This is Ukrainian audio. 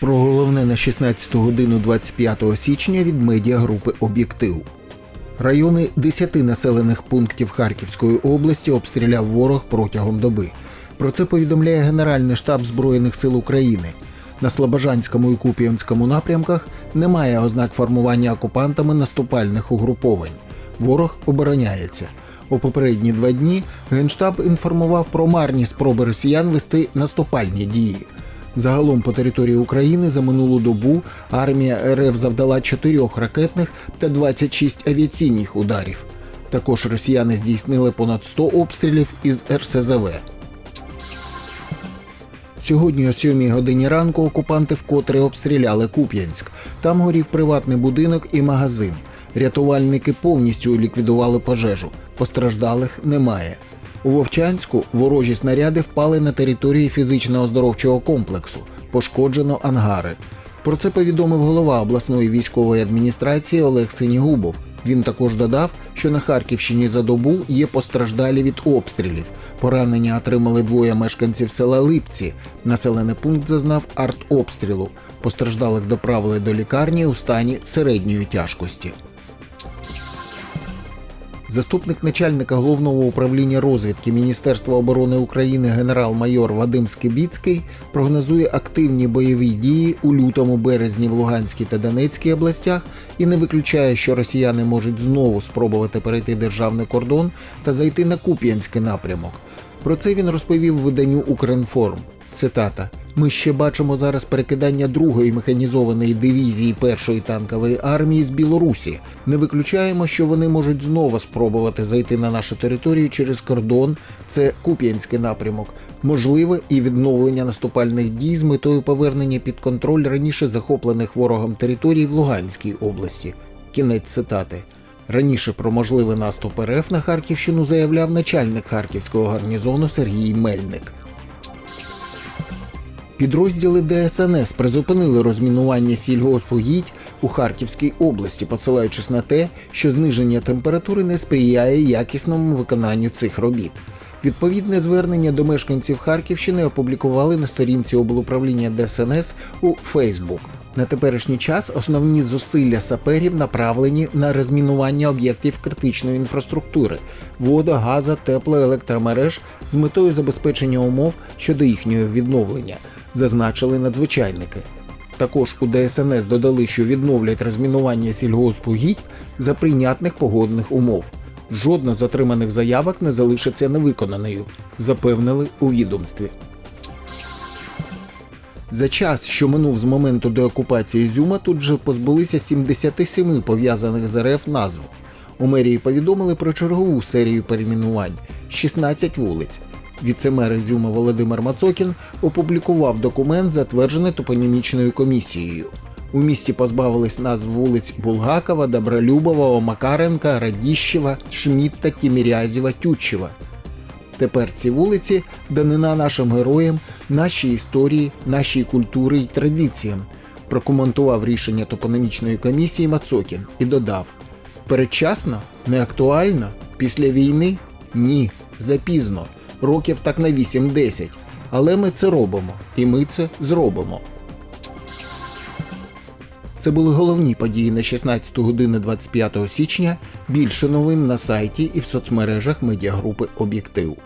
Про головне на 16 годину 25 січня від медіагрупи Об'єктив. Райони 10 населених пунктів Харківської області обстріляв ворог протягом доби. Про це повідомляє Генеральний штаб Збройних сил України. На Слобожанському і Куп'янському напрямках немає ознак формування окупантами наступальних угруповань. Ворог обороняється. У попередні два дні Генштаб інформував про марні спроби росіян вести наступальні дії. Загалом по території України за минулу добу армія РФ завдала 4 ракетних та 26 авіаційних ударів. Також росіяни здійснили понад 100 обстрілів із РСЗВ. Сьогодні о 7 годині ранку окупанти вкотре обстріляли Куп'янськ. Там горів приватний будинок і магазин. Рятувальники повністю ліквідували пожежу. Постраждалих немає. У Вовчанську ворожі снаряди впали на території фізично-оздоровчого комплексу. Пошкоджено ангари. Про це повідомив голова обласної військової адміністрації Олег Синігубов. Він також додав, що на Харківщині за добу є постраждалі від обстрілів. Поранення отримали двоє мешканців села Липці. Населений пункт зазнав артобстрілу. Постраждалих доправили до лікарні у стані середньої тяжкості. Заступник начальника головного управління розвідки Міністерства оборони України генерал-майор Вадим Скибіцький прогнозує активні бойові дії у лютому березні в Луганській та Донецькій областях і не виключає, що росіяни можуть знову спробувати перейти державний кордон та зайти на Куп'янський напрямок. Про це він розповів виданню Укрінформ. Цитата: Ми ще бачимо зараз перекидання другої механізованої дивізії першої танкової армії з Білорусі. Не виключаємо, що вони можуть знову спробувати зайти на нашу територію через кордон. Це Куп'янський напрямок. Можливе і відновлення наступальних дій з метою повернення під контроль раніше захоплених ворогом територій в Луганській області. Кінець цитати. Раніше про можливий наступ РФ на Харківщину заявляв начальник харківського гарнізону Сергій Мельник. Підрозділи ДСНС призупинили розмінування сільгоспугідь у Харківській області, посилаючись на те, що зниження температури не сприяє якісному виконанню цих робіт. Відповідне звернення до мешканців Харківщини опублікували на сторінці облуправління ДСНС у Фейсбук. На теперішній час основні зусилля саперів направлені на розмінування об'єктів критичної інфраструктури водо, газа, теплоелектромереж з метою забезпечення умов щодо їхнього відновлення, зазначили надзвичайники. Також у ДСНС додали, що відновлять розмінування сільгоспугідь за прийнятних погодних умов. Жодна з отриманих заявок не залишиться невиконаною, запевнили у відомстві. За час, що минув з моменту деокупації Зюма, тут вже позбулися 77 пов'язаних з РФ назв. У мерії повідомили про чергову серію перейменувань 16 вулиць. Віцемер Ізюма Володимир Мацокін опублікував документ, затверджений топонімічною комісією. У місті позбавились назв вулиць Булгакова, Добролюбова, Макаренка, Радіщева, Шмітта, Тімірязєва, Тютчева. Тепер ці вулиці данина нашим героям, нашій історії, нашій культурі й традиціям. Прокоментував рішення топономічної комісії Мацокін і додав: передчасно, неактуально, після війни ні, запізно, років так на 8-10. Але ми це робимо, і ми це зробимо. Це були головні події на 16 годину 25 січня. Більше новин на сайті і в соцмережах медіагрупи Об'єктив.